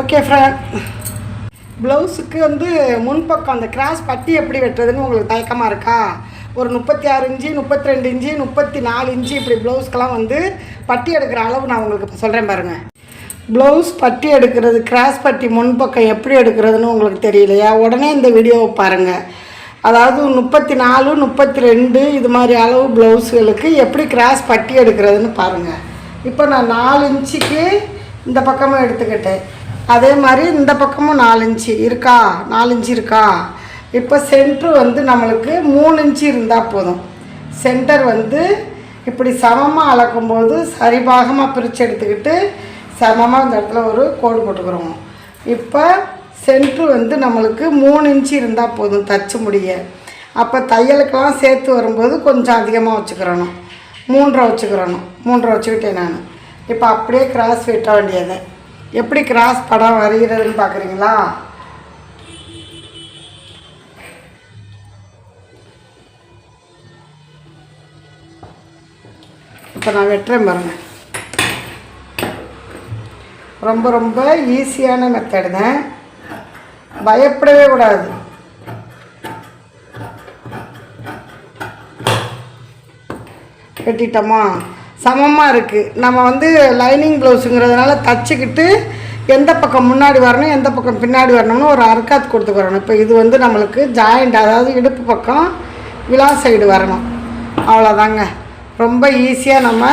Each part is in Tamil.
ஓகே ஃப்ரெண்ட் ப்ளவுஸுக்கு வந்து முன்பக்கம் அந்த கிராஸ் பட்டி எப்படி வெட்டுறதுன்னு உங்களுக்கு தயக்கமாக இருக்கா? ஒரு முப்பத்தி ஆறு இன்ச்சு முப்பத்தி ரெண்டு இன்ச்சு முப்பத்தி நாலு இன்ச்சு இப்படி ப்ளவுஸ்க்கெலாம் வந்து பட்டி எடுக்கிற அளவு நான் உங்களுக்கு இப்போ சொல்கிறேன் பாருங்கள் ப்ளவுஸ் பட்டி எடுக்கிறது கிராஸ் பட்டி முன்பக்கம் எப்படி எடுக்கிறதுன்னு உங்களுக்கு தெரியலையா? உடனே இந்த வீடியோவை பாருங்கள் அதாவது முப்பத்தி நாலு முப்பத்தி ரெண்டு இது மாதிரி அளவு ப்ளவுஸுகளுக்கு எப்படி கிராஸ் பட்டி எடுக்கிறதுன்னு பாருங்கள் இப்போ நான் நாலு இன்ச்சுக்கு இந்த பக்கமும் எடுத்துக்கிட்டேன். அதே மாதிரி இந்த பக்கமும் நாலு இன்ச்சு இருக்கா? நாலு இன்ச்சு இருக்கா? இப்போ சென்ட்ரு வந்து நம்மளுக்கு மூணு இன்ச்சு இருந்தால் போதும். சென்டர் வந்து இப்படி சமமாக அளக்கும்போது சரிபாகமாக பிரித்து எடுத்துக்கிட்டு சமமாக இந்த இடத்துல ஒரு கோடு போட்டுக்கிறோம். இப்போ சென்ட்ரு வந்து நம்மளுக்கு மூணு இன்ச்சு இருந்தால் போதும் தச்சு முடிய. அப்போ தையலுக்கெல்லாம் சேர்த்து வரும்போது கொஞ்சம் அதிகமாக வச்சுக்கிறணும். மூன்றரை வச்சுக்கிறணும். மூன்றரை வச்சுக்கிட்டேன் நான். இப்போ அப்படியே கிராஸ் வெட்ட வேண்டியது. எப்படி கிராஸ் படம் வரைகிறதுன்னு பார்க்குறீங்களா? இப்போ நான் வெட்டுறேன் பாருங்கள் ரொம்ப ரொம்ப ஈஸியான மெத்தடு தான் பயப்படவே கூடாது. வெட்டிட்டோமா? சமமாக இருக்குது நம்ம வந்து லைனிங் ப்ளவுஸுங்கிறதுனால தச்சுக்கிட்டு எந்த பக்கம் முன்னாடி வரணும் எந்த பக்கம் பின்னாடி வரணும்னு ஒரு அர்க்காத் கொடுத்துக்கிறணும். இப்போ இது வந்து நம்மளுக்கு ஜாயிண்ட் அதாவது இடுப்பு பக்கம் விழா சைடு வரணும். அவ்வளோதாங்க ரொம்ப ஈஸியாக நம்ம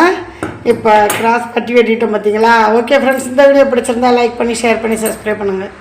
இப்போ கிராஸ் பட்டி வெட்டிட்டோம் பார்த்தீங்களா ஓகே ஃப்ரெண்ட்ஸ் இந்த வீடியோ பிடிச்சிருந்தா லைக் பண்ணி ஷேர் பண்ணி சப்ஸ்கிரைப் பண்ணுங்கள்